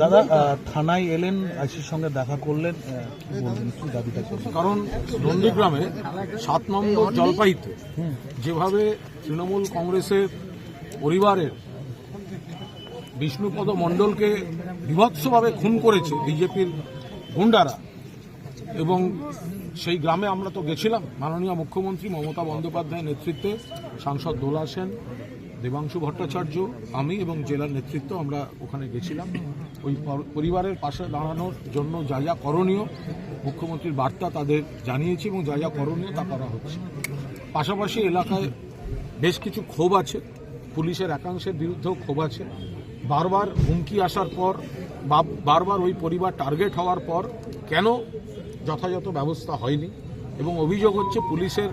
দাদা থানায় এলেন, আইসির সঙ্গে দেখা করলেন কারণ নন্দীগ্রামে সাত নম্বর জলপাইতে যেভাবে তৃণমূল কংগ্রেসের পরিবারের বিষ্ণুপদ মণ্ডলকে বিভৎসভাবে খুন করেছে বিজেপির গুন্ডারা এবং সেই গ্রামে আমরা তো গেছিলাম। মাননীয় মুখ্যমন্ত্রী মমতা বন্দ্যোপাধ্যায়ের নেতৃত্বে সাংসদ দোলা সেন, দেবাংশু ভট্টাচার্য, আমি এবং জেলার নেতৃত্ব আমরা ওখানে গেছিলাম। ওই পর- পরিবারের পাশে দাঁড়ানোর জন্য যা যা করণীয় মুখ্যমন্ত্রীর বার্তা তাদের জানিয়েছি এবং যা যা করণীয় তা করা হচ্ছে। পাশাপাশি এলাকায় বেশ কিছু ক্ষোভ আছে। পুলিশের একাংশের বিরুদ্ধেও ক্ষোভ আছে। বারবার হুমকি আসার পর বারবার ওই পরিবার টার্গেট হওয়ার পর কেন যথাযথ ব্যবস্থা হয়নি এবং অভিযোগ হচ্ছে পুলিশের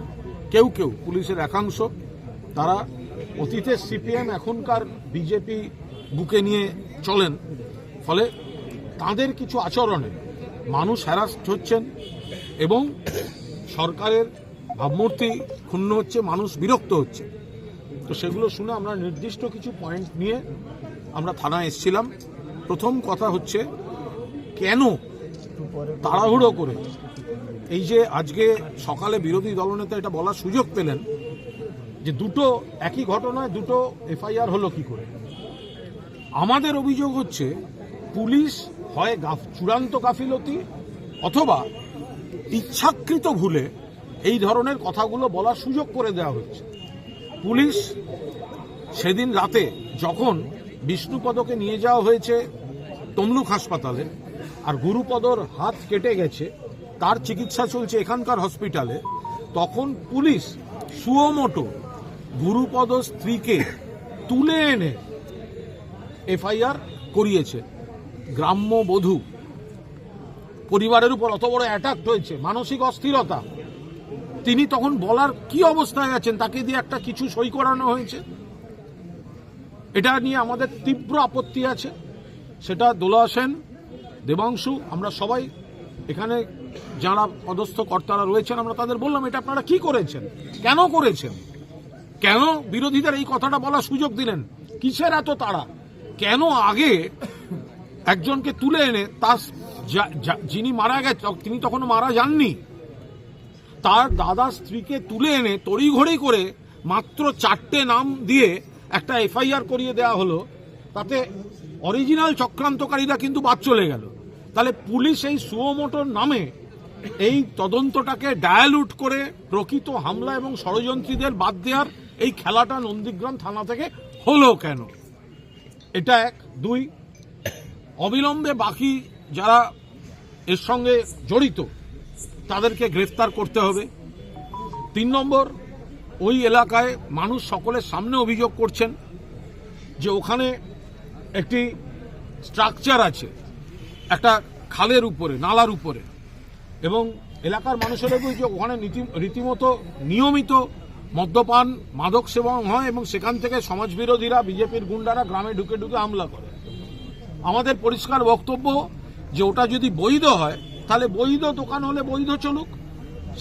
কেউ কেউ, পুলিশের একাংশ, তারা অতীতের সিপিএম, এখনকার বিজেপি বুকে নিয়ে চলেন। ফলে তাদের কিছু আচরণে মানুষ হ্যারাস্ট হচ্ছেন এবং সরকারের ভাবমূর্তি ক্ষুণ্ণ হচ্ছে, মানুষ বিরক্ত হচ্ছে। তো সেগুলো শুনে আমরা নির্দিষ্ট কিছু পয়েন্ট নিয়ে আমরা থানায় এসেছিলাম। প্রথম কথা হচ্ছে, কেন তাড়াহুড়ো করে। এই যে আজকে সকালে বিরোধী দলনেতা এটা বলার সুযোগ পেলেন যে দুটো একই ঘটনায় দুটো এফআইআর হলো কি করে। আমাদের অভিযোগ হচ্ছে পুলিশ হয় চূড়ান্ত গাফিলতি অথবা ইচ্ছাকৃত ভুলে এই ধরনের কথাগুলো বলার সুযোগ করে দেওয়া হচ্ছে। পুলিশ সেদিন রাতে যখন বিষ্ণুপদকে নিয়ে যাওয়া হয়েছে তমলুক হাসপাতালে আর গুরুপদর হাত কেটে গেছে, তার চিকিৎসা চলছে এখানকার হসপিটালে, তখন পুলিশ সুয়োমোটো গুরুপদ স্ত্রীকে তুলে এনে এফআইআর করিয়েছে। গ্রাম্য বধূ। পরিবারের উপর অত বড় অ্যাটাক হয়েছে, মানসিক অস্থিরতা। তিনি তখন বলার কি অবস্থায় আছেন, তাকে দিয়ে একটা কিছু সই করানো হয়েছে? এটা নিয়ে আমাদের তীব্র আপত্তি আছে। সেটা দোলা সেন দেবাংশু, আমরা সবাই এখানে যারা পদস্থ কর্তারা রয়েছেন, আমরা তাদের বললাম, এটা আপনারা কি করেছেন? কেন করেছেন? কেন বিরোধীদের এই কথাটা বলার সুযোগ দিলেন? কিসের এত তারা কেন আগে একজনকে তুলে এনে তার যিনি মারা গেছে তিনি তখনও মারা যাননি। তার দাদা স্ত্রীকে তুলে এনে তড়িঘড়ি করে মাত্র চারটে নাম দিয়ে একটা এফআইআর করিয়ে দেওয়া হলো। তাতে অরিজিনাল চক্রান্তকারীরা কিন্তু বাদ চলে গেল। তাহলে পুলিশ এই সুয়োমোটোর নামে এই তদন্তটাকে ডায়ালুট করে প্রকৃত হামলা এবং ষড়যন্ত্রীদের বাদ দেওয়ার এই খেলাটা নন্দীগ্রাম থানা থেকে হলো কেন? এটা এক। দুই, অবিলম্বে বাকি যারা এর সঙ্গে জড়িত, তাদেরকে গ্রেফতার করতে হবে। তিন নম্বর, ওই এলাকায় মানুষ সকলের সামনে অভিযোগ করছেন যে ওখানে একটি স্ট্রাকচার আছে। একটা খালের উপরে নালার উপরে। এবং এলাকার মানুষের অভিযোগ ওখানে রীতিমতো নিয়মিত মদ্যপান মাদক সেবন হয় এবং সেখান থেকে সমাজবিরোধীরা বিজেপির গুন্ডারা গ্রামে ঢুকে ঢুকে হামলা করে। আমাদের পরিষ্কার বক্তব্য যে ওটা যদি বৈধ হয় তাহলে বৈধ দোকান হলে বৈধ চলুক।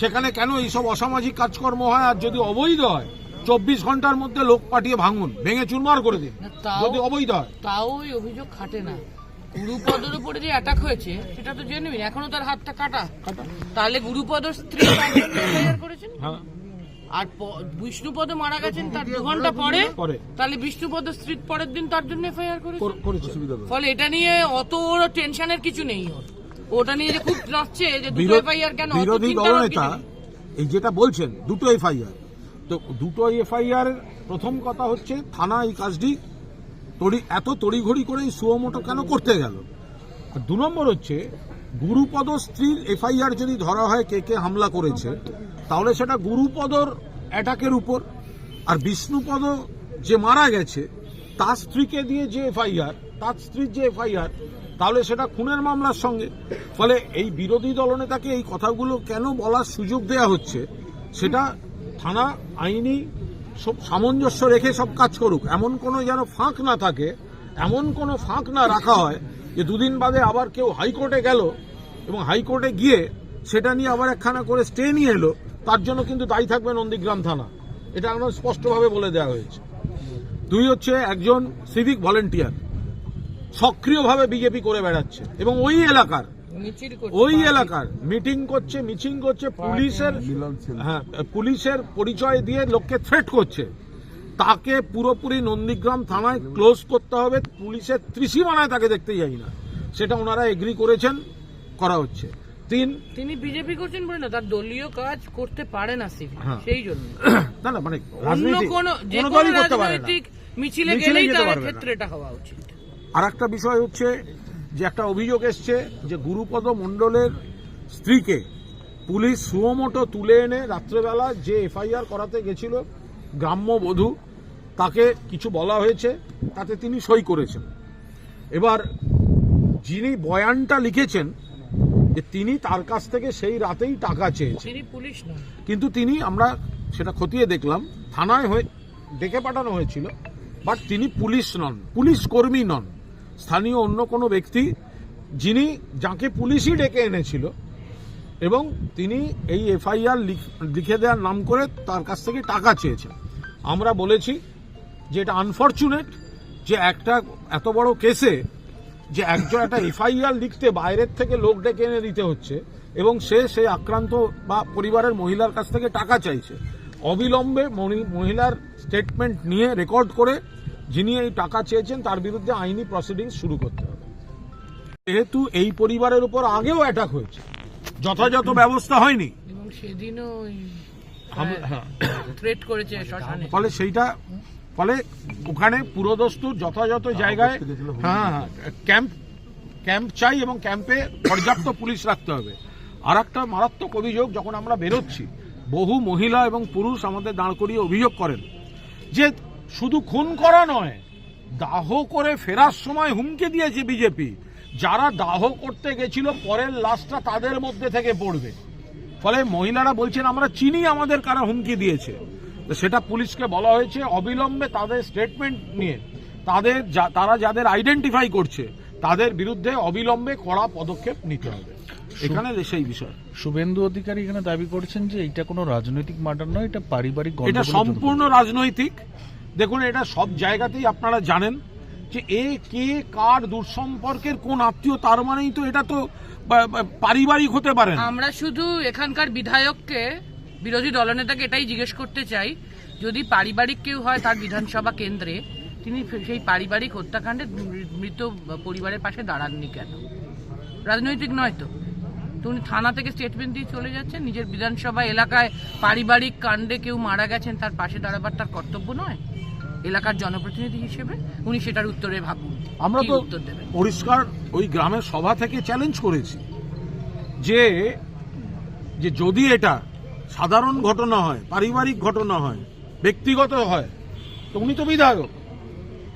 সেখানে কেন এইসব অসামাজিক কাজকর্ম হয় আর যদি অবৈধ হয় চব্বিশ ঘণ্টার মধ্যে লোক পাঠিয়ে ভাঙুন ভেঙে চুরমার করে দিন। যদি অবৈধ হয়। তাও অভিযোগ খাটে না। গুরুপদর উপরে যে অ্যাটাক হয়েছে সেটা তো জেনুইন এখনও তার হাতটা কাটা। তাহলে গুরুপদর স্ত্রী করেছেন? হ্যাঁ। আর বিষ্ণুপদ মারা গেছেন তার দু ঘণ্টা পরে? পরে। তাহলে বিষ্ণুপদ স্ত্রী পরের দিন তার জন্য এফআইআর করেছে? ফলে এটা নিয়ে অত ওর টেনশনের কিছু নেই ওটা নিয়ে যে খুব নাচছে যে দুটো এফআইআর কেন? বিরোধী দলনেতা। এই যেটা বলছেন দুটো এফআইআর তো দুটো এফআইআর প্রথম কথা হচ্ছে থানা এই কাজটি তড়ি, এত তড়িঘড়ি করে এই সুয়োমোটো কেন করতে গেল? আর দু নম্বর হচ্ছে, গুরুপদ স্ত্রীর এফআইআর যদি ধরা হয় কে কে হামলা করেছে, তাহলে সেটা গুরুপদর অ্যাটাকের উপর। আর বিষ্ণুপদ যে মারা গেছে, তার স্ত্রীকে দিয়ে যে এফআইআর, তার স্ত্রীর যে এফআইআর, তাহলে সেটা খুনের মামলার সঙ্গে। ফলে এই বিরোধী দলনেতাকে এই কথাগুলো কেন বলার সুযোগ দেয়া হচ্ছে, সেটা থানা আইনি সব সামঞ্জস্য রেখে সব কাজ করুক। এমন কোনো যেন ফাঁক না থাকে, এমন কোনো ফাঁক না রাখা হয় যে দুদিন বাদে আবার কেউ হাইকোর্টে গেল এবং হাইকোর্টে গিয়ে সেটা নিয়ে আবার একখানা করে স্টে নিয়ে এলো, তার জন্য কিন্তু দায়ী থাকবে নন্দীগ্রাম থানা। এটা একদম স্পষ্টভাবে বলে দেওয়া হয়েছে। দুই হচ্ছে একজন সিভিক ভলেন্টিয়ার, সক্রিয়ভাবে বিজেপি করে বেড়াচ্ছে এবং ওই এলাকার ওই এলাকার মিটিং করছে মিছিল করছে পুলিশের হ্যাঁ পুলিশের পরিচয় দিয়ে লোককে থ্রেট করছে। তাকে পুরোপুরি নন্দীগ্রাম থানায় ক্লোজ করতে হবে পুলিশের ত্রিসীমানায় তাকে দেখতে যাই না। সেটা ওনারা এগ্রি করেছেন করা হচ্ছে। তিন তিনি বিজেপি করছেন বলে না তার দলীয় কাজ করতে পারে না সিভি হ্যাঁ। সেই জন্য। না না মানে অন্য কোন যে কোনো কোনো দলই করতে পারে না। রাজনৈতিক মিছিলে মিছিলে গেলেই তার ক্ষেত্রে এটা হওয়া উচিত। আর একটা বিষয় হচ্ছে যে একটা অভিযোগ এসছে যে গুরুপদ মণ্ডলের স্ত্রীকে পুলিশ সুমোটো তুলে এনে রাত্রেবেলা যে এফআইআর করাতে গেছিল গ্রাম্য বধূ তাকে কিছু বলা হয়েছে তাতে তিনি সই করেছেন। এবার যিনি বয়ানটা লিখেছেন যে তিনি তার কাছ থেকে সেই রাতেই টাকা চেয়েছেন। পুলিশ কিন্তু তিনি আমরা সেটা খতিয়ে দেখলাম থানায় হয়ে ডেকে পাঠানো হয়েছিল বাট তিনি পুলিশ নন পুলিশ কর্মী নন। স্থানীয় অন্য কোনো ব্যক্তি যিনি, যাকে পুলিশই ডেকে এনেছিল এবং তিনি এই এফআইআর লিখে দেওয়ার নাম করে তার কাছ থেকে টাকা চেয়েছেন। আমরা বলেছি যে এটা আনফর্চুনেট যে একটা এত বড় কেসে যে একজন একটা এফআইআর লিখতে বাইরের থেকে লোক ডেকে এনে দিতে হচ্ছে এবং সে সেই আক্রান্ত বা পরিবারের মহিলার কাছ থেকে টাকা চাইছে। অবিলম্বে মহিলার স্টেটমেন্ট নিয়ে রেকর্ড করে যিনি এই টাকা চেয়েছেন তার বিরুদ্ধে আইনি প্রসিডিংস শুরু করতে হবে। যেহেতু এই পরিবারের উপর আগেও অ্যাটাক হয়েছে যথাযথ ব্যবস্থা হয়নি। এবং সেদিনও হ্যাঁ থ্রেট করেছে ফলে সেইটা ফলে ওখানে পুরোদস্তুর যথাযথ জায়গায় হ্যাঁ হ্যাঁ, ক্যাম্প ক্যাম্প চাই এবং ক্যাম্পে পর্যাপ্ত পুলিশ রাখতে হবে। আর একটা মারাত্মক অভিযোগ যখন আমরা বেরোচ্ছি বহু মহিলা এবং পুরুষ আমাদের দাঁড় করিয়ে অভিযোগ করেন যে শুধু খুন করা নয় দাহ করে ফেরার সময় হুমকি দিয়েছে বিজেপি। যারা দাহ করতে গেছিল পরের লাশটা তাদের মধ্যে থেকে পড়বে। ফলে মহিলারা বলছেন আমরা চিনি আমাদের কারা হুমকি দিয়েছে। সেটা পুলিশকে বলা হয়েছে অবিলম্বে তাদের স্টেটমেন্ট নিয়ে। তাদের তারা যাদের আইডেন্টিফাই করছে তাদের বিরুদ্ধে অবিলম্বে কড়া পদক্ষেপ নিতে হবে। এখানে সেই বিষয়। শুভেন্দু অধিকারী এখানে দাবি করছেন যে এটা কোনো রাজনৈতিক মার্ডার নয় এটা পারিবারিক এটা সম্পূর্ণ রাজনৈতিক। দেখুন, এটা সব জায়গাতেই আপনারা জানেন যে এ, কে, কার দূরসম্পর্কের কোন আত্মীয়, তার মানেই তো এটা তো পারিবারিক হতে পারে আমরা শুধু এখানকার বিধায়ককে, বিরোধী দলনেতাকে এটাই জিজ্ঞেস করতে চাই, যদি পারিবারিক কেউ হয় তার বিধানসভা কেন্দ্রে, তিনি সেই পারিবারিক হত্যাকাণ্ডে মৃত পরিবারের পাশে দাঁড়াননি কেন? রাজনৈতিক নয় তো। উনি থানা থেকে স্টেটমেন্ট দিয়ে চলে যাচ্ছেন, নিজের বিধানসভা এলাকায় পারিবারিক কাণ্ডে কেউ মারা গেছেন, তার পাশে দাঁড়াবার তার কর্তব্য নয়? এলাকার জনপ্রতিনিধি হিসেবে উনি সেটার উত্তরে ভাবুন আমরা তো উত্তর দেবেন? পরিষ্কার ওই গ্রামের সভা থেকে চ্যালেঞ্জ করেছি যে যে যদি এটা সাধারণ ঘটনা হয় পারিবারিক ঘটনা হয় ব্যক্তিগত হয় তো উনি তো বিধায়ক।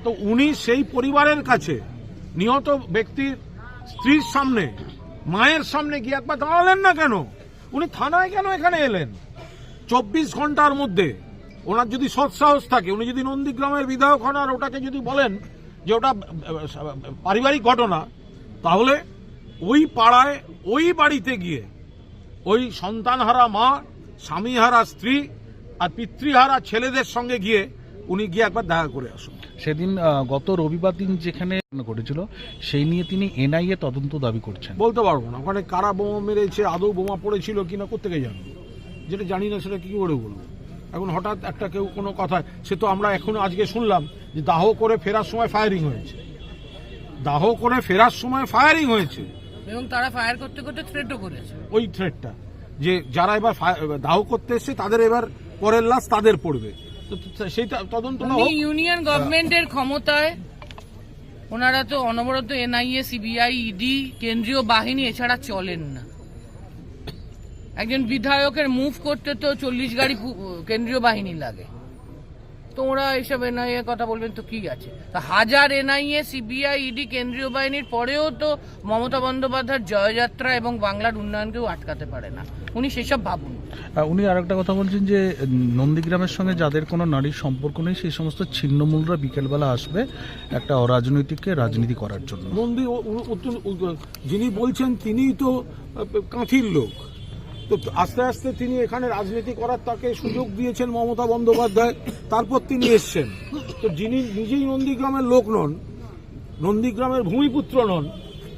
তো উনি সেই পরিবারের কাছে নিহত ব্যক্তির স্ত্রীর সামনে মায়ের সামনে গিয়ে একবার দাঁড়ালেন না কেন? উনি থানায় কেন এখানে এলেন? চব্বিশ ঘণ্টার মধ্যে ওনার যদি সৎসাহস থাকে উনি যদি নন্দীগ্রামের বিধায়ক হন আর ওটাকে যদি বলেন যে ওটা পারিবারিক ঘটনা তাহলে ওই পাড়ায় ওই বাড়িতে গিয়ে ওই সন্তানহারা মা স্বামীহারা স্ত্রী আর পিতৃহারা ছেলেদের সঙ্গে গিয়ে উনি গিয়ে একবার দেখা করে আসুন। সেদিন গত রবিবার দিন যেখানে ঘটেছিল সেই নিয়ে তিনি এনআইএ তদন্ত দাবি করছেন। বলতে পারব না। ওখানে কারা বোমা মেরেছে আদৌ বোমা পড়েছিল কিনা কোথেকে জানব? যেটা জানি না সেটা কি করে বলব? এখন হঠাৎ একটা কেউ কোনো কথা সে তো আমরা এখন আজকে শুনলাম যে দাহ করে ফেরার সময় ফায়ারিং হয়েছে। দাহ করে ফেরার সময় ফায়ারিং হয়েছে। এবং তারা ফায়ার করতে করতে থ্রেটও করেছে। ওই থ্রেটটা যে যারা এবার দাহ করতে এসছে তাদের এবার পরের লাশ তাদের পড়বে। তো সেই তদন্ত ইউনিয়ন গভর্নমেন্টের ক্ষমতায় ওনারা তো অনবরত এনআইএ সিবিআই ইডি কেন্দ্রীয় বাহিনী এছাড়া চলেন না। একজন বিধায়কের মুভ করতে তো চল্লিশ গাড়ি কেন্দ্রীয় বাহিনী লাগে। তো ওরা এইসব এনআইএ কথা বলবেন তো কি আছে? তা হাজার এনআইএ সিবিআই ইডি কেন্দ্রীয় বাহিনীর পরেও তো মমতা বন্দ্যোপাধ্যায়ের জয়যাত্রা এবং বাংলার উন্নয়নকেও আটকাতে পারে না। উনি সেসব ভাবুন। উনি আরেকটা কথা বলছেন যে নন্দীগ্রামের সঙ্গে যাদের কোনো নারীর সম্পর্ক নেই সেই সমস্ত ছিন্নমূলরা বিকেলবেলা আসবে একটা অরাজনৈতিককে রাজনীতি করার জন্য। নন্দী যিনি বলছেন তিনি তো কাঁথির লোক। তো আস্তে আস্তে তিনি এখানে রাজনীতি করার তাকে সুযোগ দিয়েছেন মমতা বন্দ্যোপাধ্যায়। তারপর তিনি এসছেন। তো যিনি নিজেই নন্দীগ্রামের লোক নন, নন্দীগ্রামের ভূমিপুত্র নন,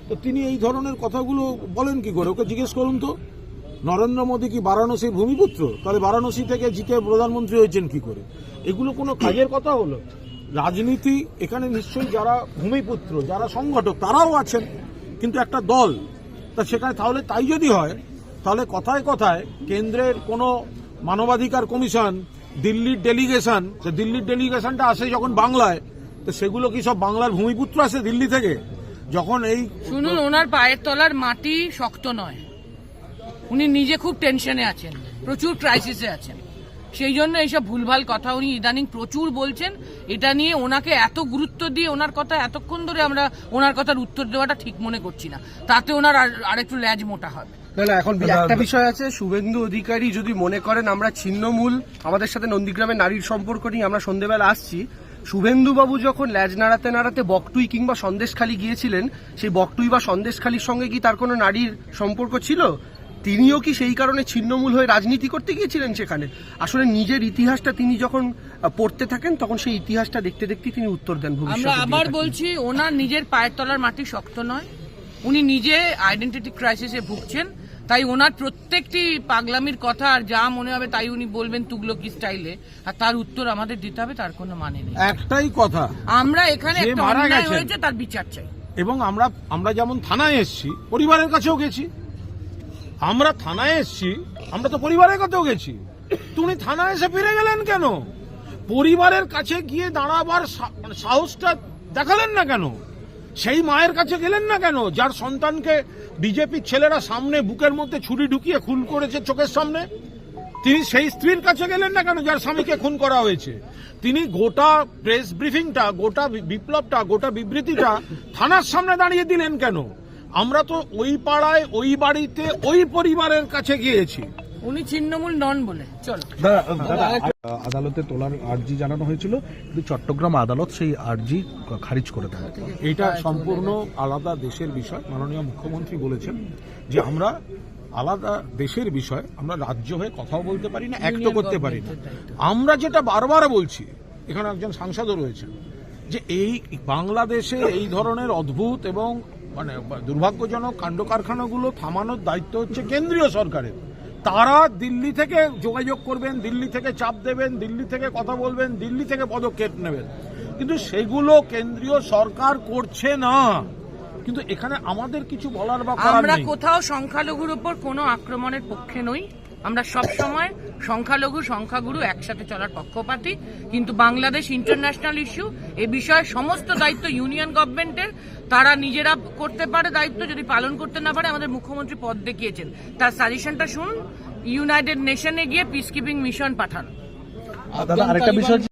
তো তিনি এই ধরনের কথাগুলো বলেন কি করে? ওকে জিজ্ঞেস করুন তো। নরেন্দ্র মোদী কি বারাণসীর ভূমিপুত্র? তাহলে বারাণসী থেকে জিতে প্রধানমন্ত্রী হয়েছেন কি করে? এগুলো কোনো কাজের কথা হলো? রাজনীতি এখানে নিশ্চয়ই যারা ভূমিপুত্র, যারা সংগঠক, তারাও আছেন, কিন্তু একটা দল। তা সেখানে তাহলে তাই যদি হয় তাহলে কথায় কথায় কেন্দ্রের কোনো মানবাধিকার কমিশন, দিল্লির ডেলিগেশন তো দিল্লির ডেলিগেশনটা আসে যখন বাংলায়, তো সেগুলো কি সব বাংলার ভূমিপুত্র আসে দিল্লি থেকে? যখন এই শুনুন, ওনার পায়ের তলার মাটি শক্ত নয়। উনি নিজে খুব টেনশনে আছেন, প্রচুর ক্রাইসিসে আছেন। সেই জন্য এইসব ভুলভাল কথা উনি ইদানিং প্রচুর বলছেন। এটা নিয়ে ওনাকে এত গুরুত্ব দিয়ে ওনার কথা এতক্ষণ ধরে আমরা ওনার কথার উত্তর দেওয়াটা ঠিক মনে করছি না। তাতে ওনার আর- আরেকটু ল্যাজ মোটা হবে। না না এখন একটা বিষয় আছে শুভেন্দু অধিকারী যদি মনে করেন আমরা ছিন্নমূল আমাদের সাথে নন্দীগ্রামের নারীর সম্পর্ক নিয়ে আমরা সন্ধেবেলা আসছি শুভেন্দু বাবু যখন ল্যাজ নাড়াতে নাড়াতে বকটুই কিংবা সন্দেশখালি গিয়েছিলেন সেই বকটুই বা সন্দেশখালির সঙ্গে কি তার কোনো নারীর সম্পর্ক ছিল? তিনিও কি সেই কারণে ছিন্নমূল হয়ে রাজনীতি করতে গিয়েছিলেন সেখানে? আসলে নিজের ইতিহাসটা তিনি যখন পড়তে থাকেন তখন সেই ইতিহাসটা দেখতে দেখতে তিনি উত্তর দেন আমরা আবার বলছি ওনার নিজের পায়ের তলার মাটি শক্ত নয় উনি নিজে আইডেন্টিটি ক্রাইসিসে ভুগছেন। তাই ওনার প্রত্যেকটি পাগলামির কথা আর যা মনে হবে তাই উনি বলবেন তুগলকি স্টাইলে। আর তার উত্তর আমাদের দিতে হবে তার কোনো মানে নেই। একটাই কথা আমরা এখানে একটা অন্যায় হয়েছে তার বিচার চাই। এবং আমরা আমরা যেমন থানায় এসছি পরিবারের কাছেও গেছি। আমরা থানায় এসছি আমরা তো পরিবারের কাছেও গেছি। তুমি থানায় এসে ফিরে গেলেন কেন? পরিবারের কাছে গিয়ে দাঁড়াবার মানে সাহসটা দেখালেন না কেন? সেই মায়ের কাছে গেলেন না কেন? যার সন্তানকে বিজেপির ছেলেরা সামনে বুকের মধ্যে ছুরি ঢুকিয়ে খুন করেছে চোখের সামনে, তিনি সেই স্ত্রীর কাছে গেলেন না কেন যার স্বামীকে খুন করা হয়েছে? তিনি গোটা প্রেস ব্রিফিংটা, গোটা বিপ্লবটা, গোটা বিবৃতিটা থানার সামনে দাঁড়িয়ে দিলেন কেন? আমরা তো ওই পাড়ায়, ওই বাড়িতে, ওই পরিবারের কাছে গিয়েছি। উনি ছিন্নমূল নন বলে। চলো। আদালতে তোলার আর্জি জানানো হয়েছিল কিন্তু চট্টগ্রাম আদালত সেই আর্জি খারিজ করে দেয়। এটা সম্পূর্ণ আলাদা দেশের বিষয় মাননীয় মুখ্যমন্ত্রী বলেছেন যে আমরা আলাদা দেশের বিষয় আমরা রাজ্য হয়ে কথাও বলতে পারি না একটো করতে পারি না। আমরা যেটা বারবার বলছি এখানে একজন সাংসদও রয়েছেন যে এই বাংলাদেশে এই ধরনের অদ্ভুত এবং মানে দুর্ভাগ্যজনক কাণ্ড কারখানাগুলো থামানোর দায়িত্ব হচ্ছে কেন্দ্রীয় সরকারের। তারা দিল্লি থেকে যোগাযোগ করবেন দিল্লি থেকে চাপ দেবেন দিল্লি থেকে কথা বলবেন দিল্লি থেকে পদক্ষেপ নেবেন। কিন্তু সেগুলো কেন্দ্রীয় সরকার করছে না। কিন্তু এখানে আমাদের কিছু বলার বা আমরা কোথাও সংখ্যালঘুর উপর কোনো আক্রমণের পক্ষে নই। আমরা সব সময় সংখ্যালঘু, সংখ্যাগুরু একসাথে চলার পক্ষপাতি। কিন্তু বাংলাদেশ ইন্টারন্যাশনাল ইস্যু এ বিষয়ে সমস্ত দায়িত্ব ইউনিয়ন গভর্নমেন্টের তারা নিজেরা করতে পারে দায়িত্ব, যদি পালন করতে না পারে আমাদের মুখ্যমন্ত্রী পদ দেখিয়েছেন। তার সাজেশনটা শুনুন ইউনাইটেড নেশনে গিয়ে পিস কিপিং মিশন পাঠান